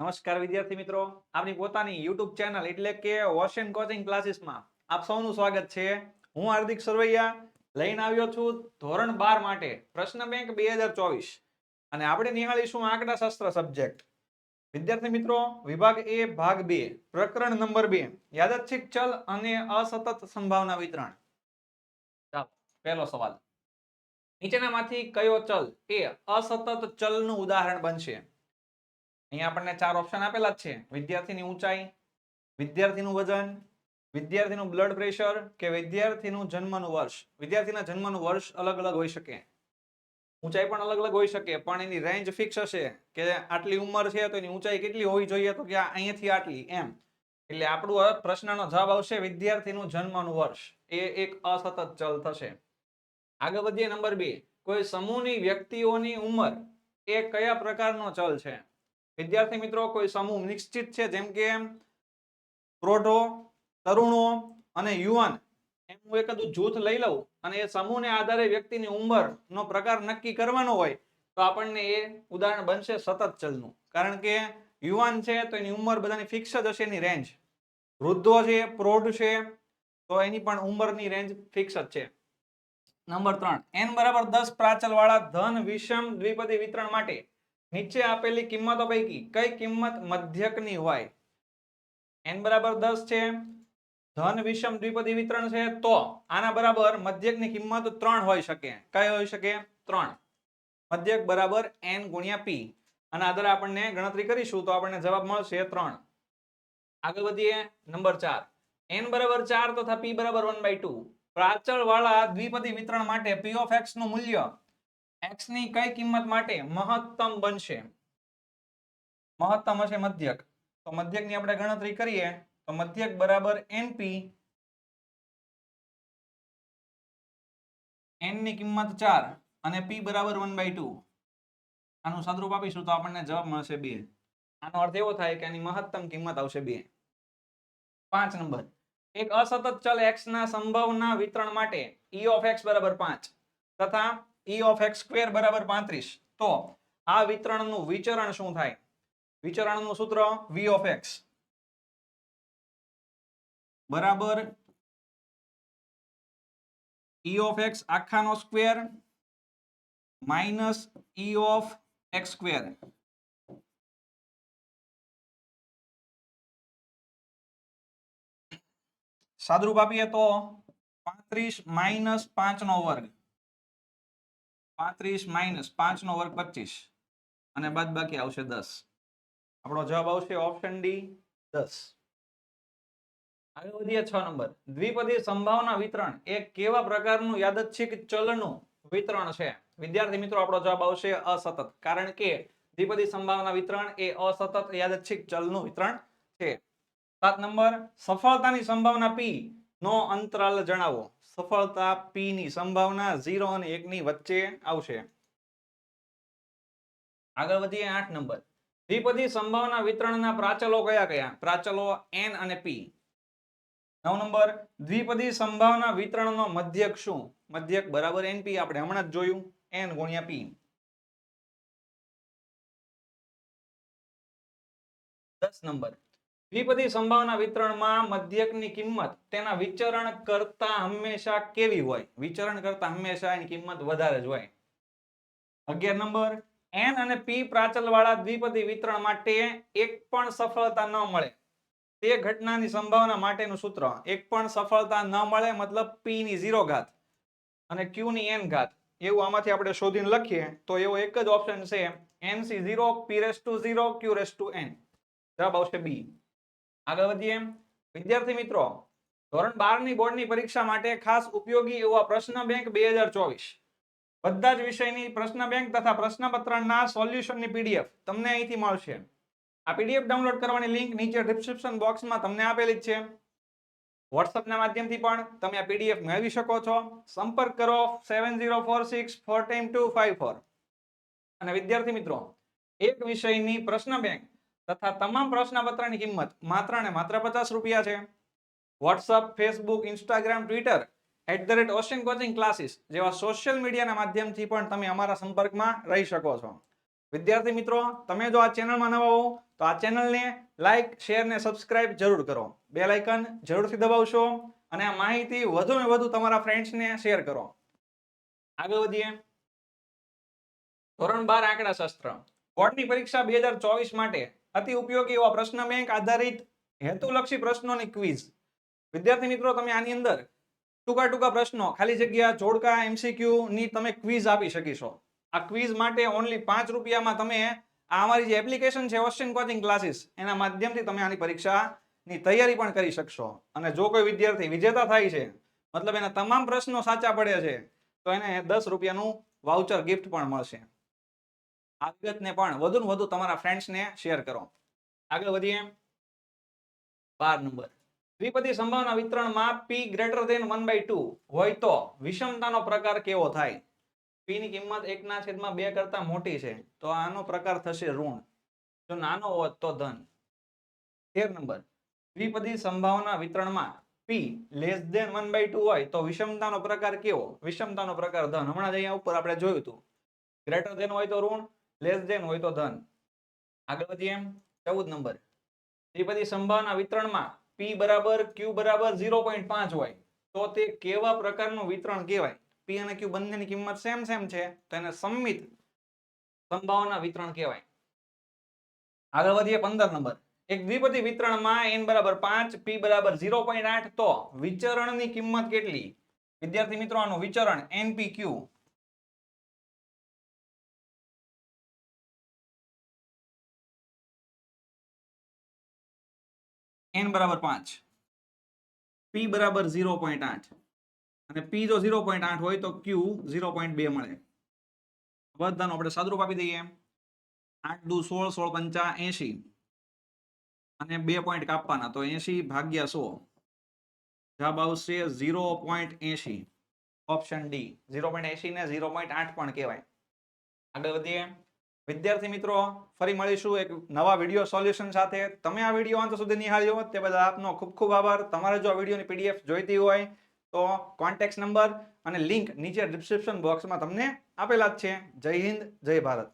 નમસ્કાર વિદ્યાર્થી મિત્રો. આપની પોતાની YouTube ચેનલ એટલે કે ઓશન કોચિંગ ક્લાસીસમાં આપ સૌનું સ્વાગત છે. હું હાર્દિક સરવૈયા લઈને આવ્યો છું ધોરણ બાર માટે પ્રશ્ન બેંક બે હજાર ચોવીસ. અને આપણે નિહાળીશું આંકડા શાસ્ત્ર સબ્જેક્ટ. વિદ્યાર્થી મિત્રો, વિભાગ એ, ભાગ બે, પ્રકરણ નંબર બે. યાદચ્છિક ચલ અને અસતત સંભાવના વિતરણ. પહેલો સવાલ. નીચેનામાંથી કયો ચલ એ અસતત ચલનું ઉદાહરણ બનશે? અહીંયા આપણને ચાર ઓપ્શન આપેલા જ છે. વિદ્યાર્થીની ઊંચાઈ, વિદ્યાર્થીનું વજન, વિદ્યાર્થીનું બ્લડ પ્રેશર કે વિદ્યાર્થીનું જન્મનું વર્ષ. વિદ્યાર્થીના જન્મનું વર્ષ અલગ અલગ હોઈ શકે. ઊંચાઈ પણ અલગ અલગ હોઈ શકે, પણ એની રેન્જ ફિક્સ હશે કે આટલી ઉંમર છે તો એની ઊંચાઈ કેટલી હોવી જોઈએ તો કે અહીંયાથી આટલી, એમ. એટલે આપણું પ્રશ્નનો જવાબ આવશે વિદ્યાર્થીનું જન્મનું વર્ષ. એ એક અસતત ચલ થશે. આગળ વધીએ નંબર બે. કોઈ સમૂહની વ્યક્તિઓની ઉંમર એ કયા પ્રકારનો ચલ છે? વિદ્યાર્થી મિત્રો, કોઈ સમૂહ નિશ્ચિત છે? જેમ કે પ્રૌઢો તરુણો અને યુવાન. એમ હું એક જૂથ લઈ લઉં અને એ સમૂહને આધારે વ્યક્તિની ઉંમરનો પ્રકાર નક્કી કરવાનો હોય, તો આપણને એ ઉદાહરણ બનશે સતત ચલનું. કારણ કે યુવાન છે, તો એની ઉંમર બધાની ફિક્સ જ હશે એની રેન્જ વૃદ્ધો છે, પ્રૌઢ છે, તો એની પણ ઉંમરની રેન્જ ફિક્સ જ છે. નંબર ત્રણ. એન બરાબર દસ પ્રાચલ વાળા ધન, વિષમ દ્વિપદી વિતરણ માટે નીચે આપેલી કિંમતો પૈકી કઈ કિંમત મધ્યકની હોય? એન બરાબર દસ છે. ધન, વિષમ, દ્વિપદી વિતરણ છે. તો આના બરાબર મધ્યકની કિંમત ત્રણ હોઈ શકે. કઈ હોઈ શકે? ત્રણ. મધ્યક બરાબર એન ગુણ્યા પી અને આધારે આપણને ગણતરી કરીશું તો આપણને જવાબ મળશે ત્રણ. આગળ વધીએ. નંબર ચાર. એન બરાબર ચાર તથા પી બરાબર વન બાય ટુ પ્રાચળ વાળા દ્વિપદી વિતરણ માટે પી ઓફ એક્સનું મૂલ્ય x ની કઈ કિંમત માટે મહત્તમ બનશે? મહત્તમ હશે મધ્યક. તો મધ્યકની આપણે ગણતરી કરીએ, તો મધ્યક બરાબર એનપી એનની કિંમત ચાર અને પી બરાબર વન બાય ટુ આનું સદરૂપ આપીશું તો આપણને જવાબ મળશે બે. આનો અર્થ એવો થાય કે આની મહત્તમ કિંમત આવશે બે. પાંચ નંબર. એક અસતત ચલ એક્સ ના સંભવના વિતરણ માટે ઈ ઓફ એક્સ બરાબર પાંચ. તથા e of x સ્ક્વેર બરાબર પાંત્રીસ. તો આ વિતરણનું વિચરણ શું થાય? વિચરણનું સૂત્ર v of x. બરાબર? E of x આખાનો square minus e of x square સાદરૂપ આપીએ તો પાંત્રીસ માઇનસ પાંચ નો વર્ગ. પાંત્રીસ માઇનસ પાંચ નો વર્ગ પચીસ. અને બાદ બાકી આવશે દસ. આપણો જવાબ આવશે ઓપ્શન ડી દસ. આગળ વધીએ છ નંબર. દ્વિપદી સંભાવના વિતરણ એ કેવા પ્રકારનું યાદચ્છિક ચલનું વિતરણ છે? વિદ્યાર્થી મિત્રો, આપણો જવાબ આવશે અસતત. કારણ કે દ્વિપદી સંભાવના વિતરણ એ અસતત યાદચ્છિક ચલનું વિતરણ છે. સાત નંબર. સફળતાની સંભાવના પી નો અંતરાલ જણાવો. સફળતા પી ની સંભાવના ઝીરો અને એક ની વચ્ચે આવશે. આગળ વધીએ આઠ નંબર. દ્વિપદી સંભાવના વિતરણના પ્રાચલો કયા કયા? પ્રાચલો એન અને પી નવ નંબર. દ્વિપદી સંભાવના વિતરણનો મધ્યક શું? મધ્યક બરાબર એનપી આપણે હમણાં જ જોયું. એન ગુણ્યા પી દસ નંબર. દ્વિપદી સંભાવના વિતરણમાં મધ્યકની કિંમત તેના વિચરણ કરતા હંમેશા કેવી હોય? વિચરણ કરતા હંમેશા એની કિંમત વધારે જ હોય. અગિયાર નંબર એન અને પી પ્રાચલ વાળા દ્વિપદી વિતરણ માટે એક પણ સફળતા ન મળે. તે ઘટનાની સંભાવના માટેનું સૂત્ર. એક પણ સફળતા ન મળે મતલબ પી ની ઝીરો ઘાત અને ક્યુ ની એન ઘાત. એવું આમાંથી આપણે શોધીને લખીએ તો એવો એક જ ઓપ્શન છે N C zero P raise to zero Q raise to N જવાબ આવશે બી આગળ વધીએ. વિદ્યાર્થી મિત્રો, ધોરણ બારની બોર્ડની પરીક્ષા માટે ખાસ ઉપયોગી એવા પ્રશ્ન બેંક બે હજાર ચોવીસ. બધા જ વિષયની પ્રશ્ન બેંક તથા પ્રશ્નપત્રના સોલ્યુશનની પીડીએફ તમને અહીંથી મળશે. આ પીડીએફ ડાઉનલોડ કરવાની લિંક નીચે ડિસ્ક્રિપ્શન બોક્સમાં તમને આપેલી જ છે. વોટ્સઅપના માધ્યમથી પણ તમે આ પીડીએફ મેળવી શકો છો. સંપર્ક કરો seven zero four six four time two five four. અને વિદ્યાર્થી મિત્રો, એક વિષયની પ્રશ્ન બેંક તથા તમામ પ્રશ્નપત્રની કિંમત માત્ર ને માત્ર પચાસ રૂપિયા છે. WhatsApp Facebook Instagram Twitter at the rate Ocean coaching classes જેવા સોશિયલ મીડિયાના માધ્યમથી પણ તમે અમારા સંપર્કમાં રહી શકો છો. વિદ્યાર્થી મિત્રો, તમે જો આ ચેનલમાં નવા હો, તો આ ચેનલને લાઇક શેર ને સબસ્ક્રાઇબ જરૂર કરો. બે લાઇકન જરૂરથી દબાવશો અને આ માહિતી વધુ ને વધુ તમારા ફ્રેન્ડ્સને શેર કરો. આગળ વધીએ. ધોરણ બાર આંકડા શાસ્ત્ર. બોર્ડની પરીક્ષા બે હજાર ચોવીસ માટે અતિ ઉપયોગી એવા પ્રશ્ન બેંક આધારિત હેતુલક્ષી પ્રશ્નોની ક્વિઝ વિદ્યાર્થી મિત્રો, તમે આની અંદર ટૂંકા ટૂંકા પ્રશ્નો, ખાલી જગ્યા, જોડકા એમસીક્યુ ની તમે ક્વિઝ આપી શકીશો આ ક્વિઝ માટે ઓનલી પાંચ રૂપિયામાં તમે આ અમારી જે એપ્લિકેશન છે ઓશિયન કોચિંગ ક્લાસીસ એના માધ્યમથી તમે આની પરીક્ષાની તૈયારી પણ કરી શકશો. અને જો કોઈ વિદ્યાર્થી વિજેતા થાય છે, મતલબ એના તમામ પ્રશ્નો સાચા પડે છે, તો એને દસ રૂપિયાનું વાઉચર ગિફ્ટ પણ મળશે. આ પણ વધુ ને વધુ તમારા ફ્રેન્ડ્સને શેર કરો. આગળ વધીએ. બાર નંબર દ્વિપદી સંભાવના વિતરણમાં P greater than one by two હોય તો વિષમતાનો પ્રકાર કેવો થાય? પી કિંમત એકના છેદમાં બે કરતા મોટી છે. તો આનો પ્રકાર થશે ઋણ. જો નાનો હોત તો ધન. તેર નંબર દ્વિપદી સંભાવના વિતરણમાં P less than one by two હોય તો વિષમતાનો પ્રકાર કેવો? વિષમતાનો પ્રકાર ધન. હમણાં જ અહીંયા ઉપર આપણે જોયું હતું. ગ્રેટર દેન હોય તો ઋણ. લેસ દેન હોય તો ધન. આગળ વધીએ એમ. ચૌદ નંબર. ત્રિપદી સંભાવના વિતરણમાં પી બરાબર ક્યુ બરાબર ઝીરો પોઈન્ટ પાંચ હોય. તો તે કેવા પ્રકારનું વિતરણ કહેવાય? પી અને ક્યુ બંનેની કિંમત સેમ સેમ છે. તો એને સંમિત સંભાવના વિતરણ કહેવાય. આગળ વધીએ પંદર નંબર. એક દ્વિપદી વિતરણમાં એન બરાબર પાંચ પી બરાબર ઝીરો પોઈન્ટ આઠ. તો વિચરણની કિંમત કેટલી? વિદ્યાર્થી મિત્રો, આનું વિચરણ એનપી ક્યુ n બરાબર પાંચ. પી બરાબર ઝીરો પોઈન્ટ આઠ. અને પી જો ઝીરો પોઈન્ટ આઠ હોય તો ક્યુ ઝીરો પોઈન્ટ બે મળે. બધાનું આપણે સાદરૂપ આપી દઈએ. આઠ દુ સોળ સોળ પંચા એસી અને બે પોઈન્ટ કાપવાના, તો એસી ભાગ્યા સો. જવાબ આવશે zero point AC option D zero point AC ને ઝીરો પોઈન્ટ આઠ પણ કહેવાય. આગળ વધીએ. વિદ્યાર્થી મિત્રો, ફરી મળીશું એક નવા વીડિયો સોલ્યુશન સાથે. તમે આ વીડિયો અંત સુધી નિહાળ્યો તે બદલ આપનો ખૂબ ખૂબ આભાર. તમારે જો આ વિડીયોની પીડીએફ જોઈતી હોય તો કોન્ટેક્ટ નંબર અને લિંક નીચે ડિસ્ક્રિપ્શન બોક્સમાં તમને આપેલા જ છે. જય હિન્દ, જય ભારત.